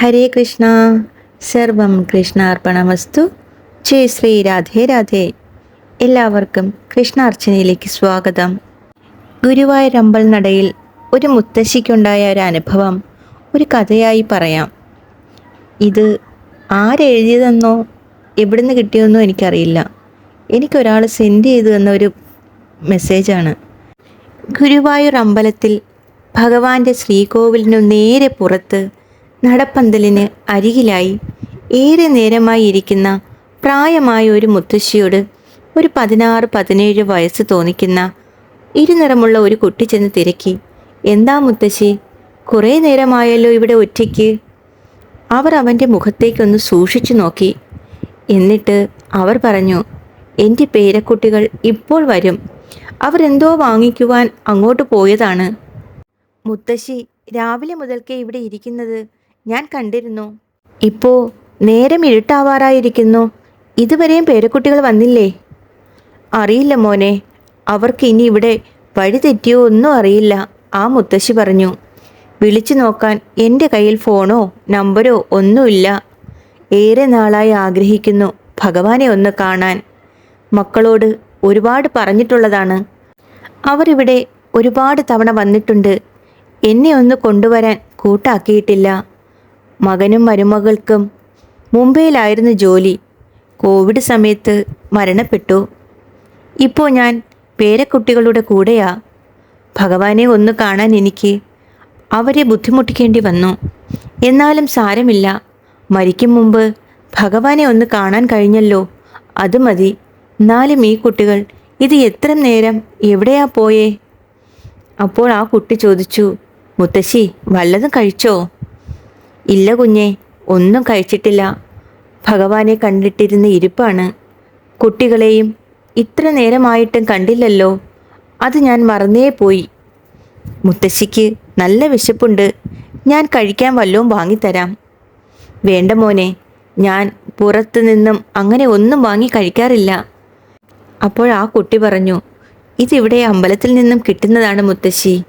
ഹരേ കൃഷ്ണ. സർവം കൃഷ്ണാർപ്പണമസ്തു. ജയ് ശ്രീ രാധേ രാധേ. എല്ലാവർക്കും കൃഷ്ണാർച്ചനയിലേക്ക് സ്വാഗതം. ഗുരുവായൂരമ്പൽ നടയിൽ ഒരു മുത്തശ്ശിക്കുണ്ടായ ഒരു അനുഭവം ഒരു കഥയായി പറയാം. ഇത് ആരെഴുതിയതെന്നോ എവിടുന്ന് കിട്ടിയതെന്നോ എനിക്കറിയില്ല. എനിക്കൊരാൾ സെൻഡ് ചെയ്തു തന്ന ഒരു മെസ്സേജാണ് ഗുരുവായൂർ അമ്പലത്തിൽ ഭഗവാന്റെ ശ്രീകോവിലിനു നേരെ പുറത്ത് നടപ്പന്തലിന് അരികിലായി ഏറെ നേരമായി ഇരിക്കുന്ന പ്രായമായ ഒരു മുത്തശ്ശിയോട് ഒരു പതിനാറ് പതിനേഴ് വയസ്സ് തോന്നിക്കുന്ന ഇരുനിറമുള്ള ഒരു കുട്ടി ചെന്ന് തിരക്കി. എന്താ മുത്തശ്ശി? കുറേ നേരമായല്ലോ ഇവിടെ ഒറ്റയ്ക്ക്. അവർ അവന്റെ മുഖത്തേക്കൊന്ന് സൂക്ഷിച്ചു നോക്കി. എന്നിട്ട് അവർ പറഞ്ഞു എന്റെ പേരക്കുട്ടികൾ ഇപ്പോൾ വരും. അവർ എന്തോ വാങ്ങിക്കുവാൻ അങ്ങോട്ട് പോയതാണ്. മുത്തശ്ശി രാവിലെ മുതൽക്കേ ഇവിടെ ഇരിക്കുന്നത് ഞാൻ കണ്ടിരുന്നു. ഇപ്പോ നേരം ഇരുട്ടാവാറായിരിക്കുന്നു. ഇതുവരെയും പേരക്കുട്ടികൾ വന്നില്ലേ? അറിയില്ല മോനെ. അവർക്ക് ഇനി ഇവിടെ വഴി തെറ്റിയോ ഒന്നും അറിയില്ല. ആ മുത്തശ്ശി പറഞ്ഞു. വിളിച്ചു നോക്കാൻ എന്റെ കയ്യിൽ ഫോണോ നമ്പരോ ഒന്നുമില്ല. ഏറെ നാളായി ആഗ്രഹിക്കുന്നു ഭഗവാനെ ഒന്ന് കാണാൻ. മക്കളോട് ഒരുപാട് പറഞ്ഞിട്ടുള്ളതാണ്. അവരിവിടെ ഒരുപാട് തവണ വന്നിട്ടുണ്ട്. എന്നെ ഒന്ന് കൊണ്ടുവരാൻ കൂട്ടാക്കിയിട്ടില്ല. മകനും മരുമകൾക്കും മുംബൈയിലായിരുന്നു ജോലി കോവിഡ് സമയത്ത് മരണപ്പെട്ടു. ഇപ്പോൾ ഞാൻ പേരക്കുട്ടികളുടെ കൂടെയാ. ഭഗവാനെ ഒന്ന് കാണാൻ എനിക്ക് അവരെ ബുദ്ധിമുട്ടിക്കേണ്ടി വന്നു. എന്നാലും സാരമില്ല. മരിക്കും മുമ്പ് ഭഗവാനെ ഒന്ന് കാണാൻ കഴിഞ്ഞല്ലോ. അത് മതി. എന്നാലും ഈ കുട്ടികൾ ഇത് എത്ര നേരം എവിടെയാ പോയേ? അപ്പോൾ ആ കുട്ടി ചോദിച്ചു മുത്തശ്ശി വല്ലതും കഴിച്ചോ? ഇല്ല കുഞ്ഞെ ഒന്നും കഴിച്ചിട്ടില്ല. ഭഗവാനെ കണ്ടിട്ടിരുന്ന ഇരിപ്പാണ്. കുട്ടികളെയും ഇത്ര നേരമായിട്ടും കണ്ടില്ലല്ലോ. അത് ഞാൻ മറന്നേ പോയി. മുത്തശ്ശിക്ക് നല്ല വിശപ്പുണ്ട്. ഞാൻ കഴിക്കാൻ വല്ലതും വാങ്ങിത്തരാം. വേണ്ട മോനെ ഞാൻ പുറത്തു നിന്നും അങ്ങനെ ഒന്നും വാങ്ങി കഴിക്കാറില്ല. അപ്പോൾ ആ കുട്ടി പറഞ്ഞു ഇതിവിടെ അമ്പലത്തിൽ നിന്നും കിട്ടുന്നതാണ് മുത്തശ്ശി.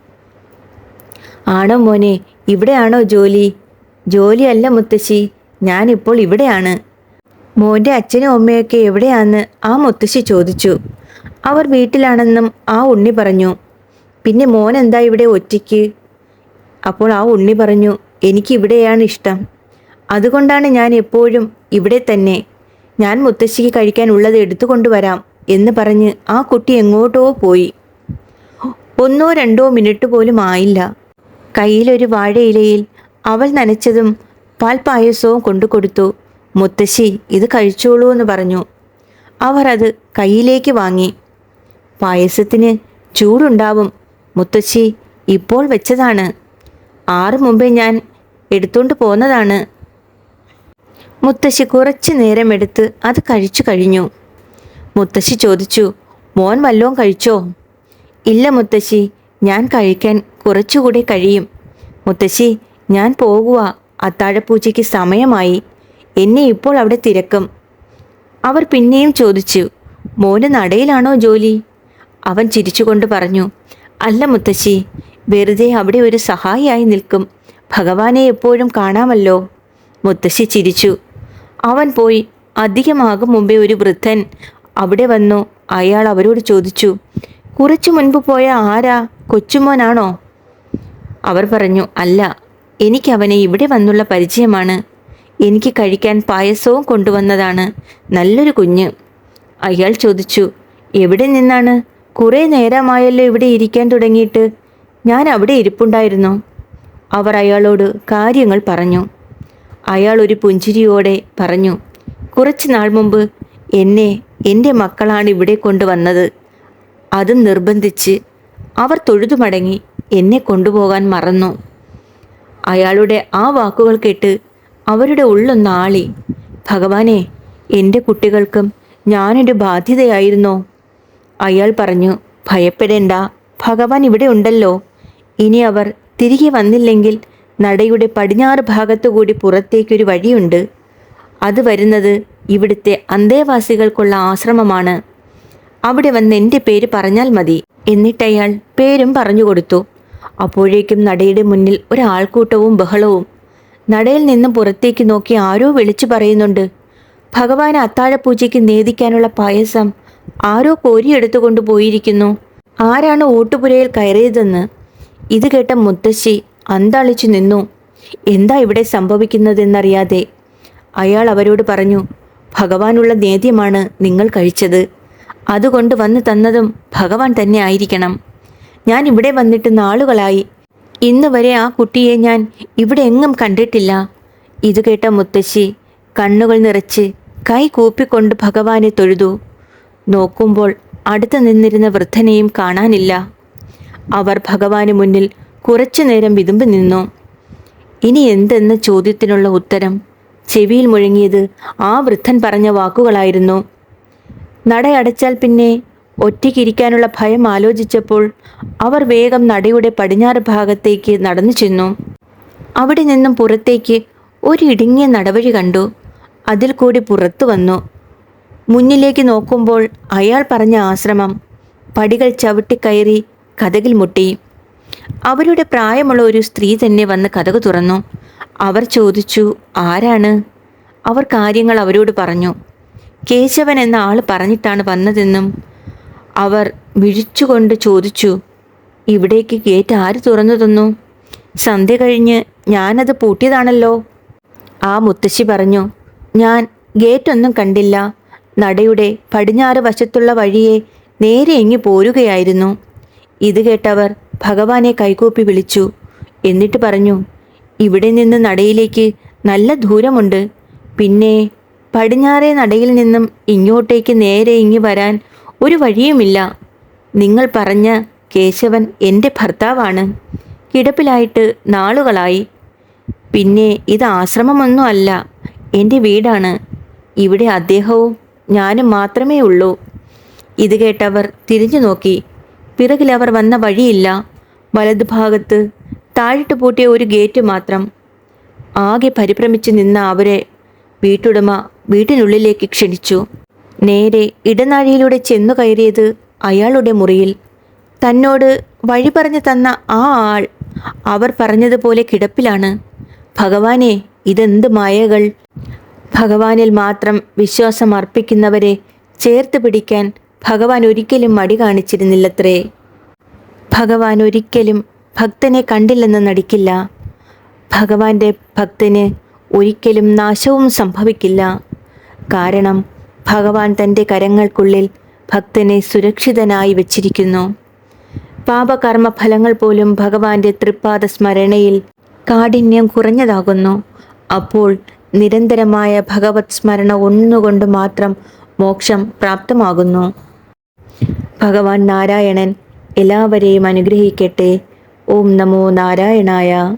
ആണോ മോനെ ഇവിടെയാണോ ജോലി? ജോലിയല്ല മുത്തശ്ശി. ഞാനിപ്പോൾ ഇവിടെയാണ്. മോന്റെ അച്ഛനും അമ്മയൊക്കെ എവിടെയാന്ന് ആ മുത്തശ്ശി ചോദിച്ചു. അവർ വീട്ടിലാണെന്നും ആ ഉണ്ണി പറഞ്ഞു. പിന്നെ മോൻ എന്താ ഇവിടെ ഒറ്റയ്ക്ക്? അപ്പോൾ ആ ഉണ്ണി പറഞ്ഞു എനിക്ക് ഇവിടെയാണ് ഇഷ്ടം. അതുകൊണ്ടാണ് ഞാൻ എപ്പോഴും ഇവിടെ തന്നെ. ഞാൻ മുത്തശ്ശിക്ക് കഴിക്കാനുള്ളത് എടുത്തുകൊണ്ടുവരാം എന്ന് പറഞ്ഞ് ആ കുട്ടി എങ്ങോട്ടോ പോയി. ഒന്നോ രണ്ടോ മിനിറ്റ് പോലും ആയില്ല. കയ്യിലൊരു വാഴയിലയിൽ അവൾ നനച്ചതും പാൽപ്പായസവും കൊണ്ടു കൊടുത്തു. മുത്തശ്ശി ഇത് കഴിച്ചോളൂ എന്ന് പറഞ്ഞു. അവർ അത് കയ്യിലേക്ക് വാങ്ങി. പായസത്തിന് ചൂടുണ്ടാവും. മുത്തശ്ശി ഇപ്പോൾ വെച്ചതാണ്. ആറ് മുമ്പേ ഞാൻ എടുത്തുകൊണ്ട് പോന്നതാണ്. മുത്തശ്ശി കുറച്ചു നേരം എടുത്ത് അത് കഴിച്ചു കഴിഞ്ഞു. മുത്തശ്ശി ചോദിച്ചു മോൻ വല്ലോം കഴിച്ചോ? ഇല്ല മുത്തശ്ശി ഞാൻ കഴിക്കാൻ കുറച്ചുകൂടി കഴിയും. മുത്തശ്ശി ഞാൻ പോകുക അത്താഴപ്പൂച്ചയ്ക്ക് സമയമായി. എന്നെ ഇപ്പോൾ അവിടെ തിരക്കും. അവർ പിന്നെയും ചോദിച്ചു മോന് നടയിലാണോ ജോലി? അവൻ ചിരിച്ചുകൊണ്ട് പറഞ്ഞു അല്ല മുത്തശ്ശി വെറുതെ അവിടെ ഒരു സഹായിയായി നിൽക്കും. ഭഗവാനെ എപ്പോഴും കാണാമല്ലോ. മുത്തശ്ശി ചിരിച്ചു. അവൻ പോയി. അധികമാകും മുമ്പേ ഒരു വൃദ്ധൻ അവിടെ വന്നു. അയാൾ അവരോട് ചോദിച്ചു കുറച്ചു മുൻപ് പോയ ആരാ? കൊച്ചുമോനാണോ? അവർ പറഞ്ഞു അല്ല എനിക്ക് അവനെ ഇവിടെ വന്നുള്ള പരിചയമാണ്. എനിക്ക് കഴിക്കാൻ പായസവും കൊണ്ടുവന്നതാണ്. നല്ലൊരു കുഞ്ഞ്. അയാൾ ചോദിച്ചു എവിടെ നിന്നാണ്? കുറേ നേരമായല്ലോ ഇവിടെ ഇരിക്കാൻ തുടങ്ങിയിട്ട്. ഞാൻ അവിടെ ഇരിപ്പുണ്ടായിരുന്നു. അവർ അയാളോട് കാര്യങ്ങൾ പറഞ്ഞു. അയാൾ ഒരു പുഞ്ചിരിയോടെ പറഞ്ഞു കുറച്ച് നാൾ മുമ്പ് എന്നെ എന്റെ മക്കളാണ് ഇവിടെ കൊണ്ടുവന്നത്. അതും നിർബന്ധിച്ച് അവർ തൊഴുതുമടങ്ങി എന്നെ കൊണ്ടുപോകാൻ മറന്നു. അയാളുടെ ആ വാക്കുകൾ കേട്ട് അവരുടെ ഉള്ളൊന്നാളി ഭഗവാനെ എന്റെ കുട്ടികൾക്കും ഞാനൊരു ബാധ്യതയായിരുന്നോ. അയാൾ പറഞ്ഞു ഭയപ്പെടേണ്ട ഭഗവാൻ ഇവിടെ ഉണ്ടല്ലോ. ഇനി അവർ തിരികെ വന്നില്ലെങ്കിൽ നടയുടെ പടിഞ്ഞാറ് ഭാഗത്തുകൂടി പുറത്തേക്കൊരു വഴിയുണ്ട്. അത് വരുന്നത് ഇവിടുത്തെ അന്തേവാസികൾക്കുള്ള ആശ്രമമാണ്. അവിടെ വന്ന് എന്റെ പേര് പറഞ്ഞാൽ മതി. എന്നിട്ടയാൾ പേരും പറഞ്ഞു കൊടുത്തു. അപ്പോഴേക്കും നടയുടെ മുന്നിൽ ഒരാൾക്കൂട്ടവും ബഹളവും. നടയിൽ നിന്നും പുറത്തേക്ക് നോക്കി ആരോ വിളിച്ചു പറയുന്നുണ്ട്. ഭഗവാൻ അത്താഴപൂജയ്ക്ക് നേദിക്കാനുള്ള പായസം ആരോ കോരിയെടുത്തുകൊണ്ട് പോയിരിക്കുന്നു. ആരാണ് ഓട്ടുപുരയിൽ കയറിയതെന്ന്. ഇത് കേട്ട മുത്തശ്ശി അന്താളിച്ചു നിന്നു. എന്താ ഇവിടെ സംഭവിക്കുന്നതെന്നറിയാതെ. അയാൾ അവരോട് പറഞ്ഞു ഭഗവാനുള്ള നേദ്യമാണ് നിങ്ങൾ കഴിച്ചത്. അതുകൊണ്ട് വന്നു തന്നതും ഭഗവാൻ തന്നെ ആയിരിക്കണം. ഞാൻ ഇവിടെ വന്നിട്ട് നാളുകളായി. ഇന്ന് വരെ ആ കുട്ടിയെ ഞാൻ ഇവിടെ എങ്ങും കണ്ടിട്ടില്ല. ഇത് കേട്ട മുത്തശ്ശി കണ്ണുകൾ നിറച്ച് കൈ കൂപ്പിക്കൊണ്ട് ഭഗവാനെ തൊഴുതു. നോക്കുമ്പോൾ അടുത്ത് നിന്നിരുന്ന വൃദ്ധനെയും കാണാനില്ല. അവർ ഭഗവാന് മുന്നിൽ കുറച്ചു നേരം വിതുമ്പി നിന്നു. ഇനി എന്തെന്ന ചോദ്യത്തിനുള്ള ഉത്തരം ചെവിയിൽ മുഴങ്ങിയത് ആ വൃദ്ധൻ പറഞ്ഞ വാക്കുകളായിരുന്നു. നടയടച്ചാൽ പിന്നെ ഒറ്റയ്ക്കിരിക്കാനുള്ള ഭയം ആലോചിച്ചപ്പോൾ അവർ വേഗം നടയുടെ പടിഞ്ഞാറ് ഭാഗത്തേക്ക് നടന്നു ചെന്നു. അവിടെ നിന്നും പുറത്തേക്ക് ഒരു ഇടുങ്ങിയ നടവഴി കണ്ടു. അതിൽ കൂടി പുറത്തു വന്നു. മുന്നിലേക്ക് നോക്കുമ്പോൾ അയാൾ പറഞ്ഞ ആശ്രമം പടികൾ ചവിട്ടിക്കയറി കഥകിൽ മുട്ടി. അവരുടെ പ്രായമുള്ള ഒരു സ്ത്രീ തന്നെ വന്ന് കഥക് തുറന്നു. അവർ ചോദിച്ചു ആരാണ്? അവർ കാര്യങ്ങൾ അവരോട് പറഞ്ഞു. കേശവൻ എന്ന ആൾ പറഞ്ഞിട്ടാണ് വന്നതെന്നും അവർ വിഴിച്ചുകൊണ്ട് ചോദിച്ചു ഇവിടേക്ക് ഗേറ്റ് ആര് തുറന്നു തന്നു? സന്ധ്യ കഴിഞ്ഞ് ഞാനത് പൂട്ടിയതാണല്ലോ. ആ മുത്തശ്ശി പറഞ്ഞു ഞാൻ ഗേറ്റൊന്നും കണ്ടില്ല. നടയുടെ പടിഞ്ഞാറ് വശത്തുള്ള വഴിയെ നേരെ ഇങ്ങി പോരുകയായിരുന്നു. ഇത് കേട്ടവർ ഭഗവാനെ കൈകൂപ്പി വിളിച്ചു. എന്നിട്ട് പറഞ്ഞു ഇവിടെ നിന്ന് നടയിലേക്ക് നല്ല ദൂരമുണ്ട്. പിന്നെ പടിഞ്ഞാറേ നടയിൽ നിന്നും ഇങ്ങോട്ടേക്ക് നേരെ ഇങ്ങി വരാൻ ഒരു വഴിയുമില്ല. നിങ്ങൾ പറഞ്ഞ കേശവൻ എന്റെ ഭർത്താവാണ്. കിടപ്പിലായിട്ട് നാളുകളായി. പിന്നെ ഇത് ആശ്രമമൊന്നും അല്ല. എന്റെ വീടാണ്. ഇവിടെ അദ്ദേഹവും ഞാനും മാത്രമേ ഉള്ളൂ. ഇത് കേട്ടവർ തിരിഞ്ഞു നോക്കി. പിറകിൽ അവർ വന്ന വഴിയില്ല. വലതുഭാഗത്ത് താഴിട്ട് പൂട്ടിയ ഒരു ഗേറ്റ് മാത്രം. ആകെ പരിഭ്രമിച്ച് നിന്ന അവരെ വീട്ടുടമ വീട്ടിനുള്ളിലേക്ക് ക്ഷണിച്ചു. നേരെ ഇടനാഴിയിലൂടെ ചെന്നു കയറിയത് അയാളുടെ മുറിയിൽ. തന്നോട് വഴി പറഞ്ഞു തന്ന ആ ആൾ അവർ പറഞ്ഞതുപോലെ കിടപ്പിലാണ്. ഭഗവാനെ ഇതെന്ത് മായകൾ? ഭഗവാനിൽ മാത്രം വിശ്വാസം അർപ്പിക്കുന്നവരെ ചേർത്ത് പിടിക്കാൻ ഭഗവാൻ ഒരിക്കലും മടി കാണിച്ചിരുന്നില്ലത്രേ. ഭഗവാൻ ഒരിക്കലും ഭക്തനെ കണ്ടില്ലെന്ന് നടിക്കില്ല. ഭഗവാന്റെ ഭക്തന് ഒരിക്കലും നാശവും സംഭവിക്കില്ല. കാരണം ഭഗവാൻ തന്റെ കരങ്ങൾക്കുള്ളിൽ ഭക്തനെ സുരക്ഷിതനായി വച്ചിരിക്കുന്നു. പാപകർമ്മഫലങ്ങൾ പോലും ഭഗവാന്റെ തൃപ്പാദ സ്മരണയിൽ കാഠിന്യം കുറഞ്ഞതാകുന്നു. അപ്പോൾ നിരന്തരമായ ഭഗവത് സ്മരണ ഒന്നുകൊണ്ട് മാത്രം മോക്ഷം പ്രാപ്തമാകുന്നു. ഭഗവാൻ നാരായണൻ എല്ലാവരെയും അനുഗ്രഹിക്കട്ടെ. ഓം നമോ നാരായണായ.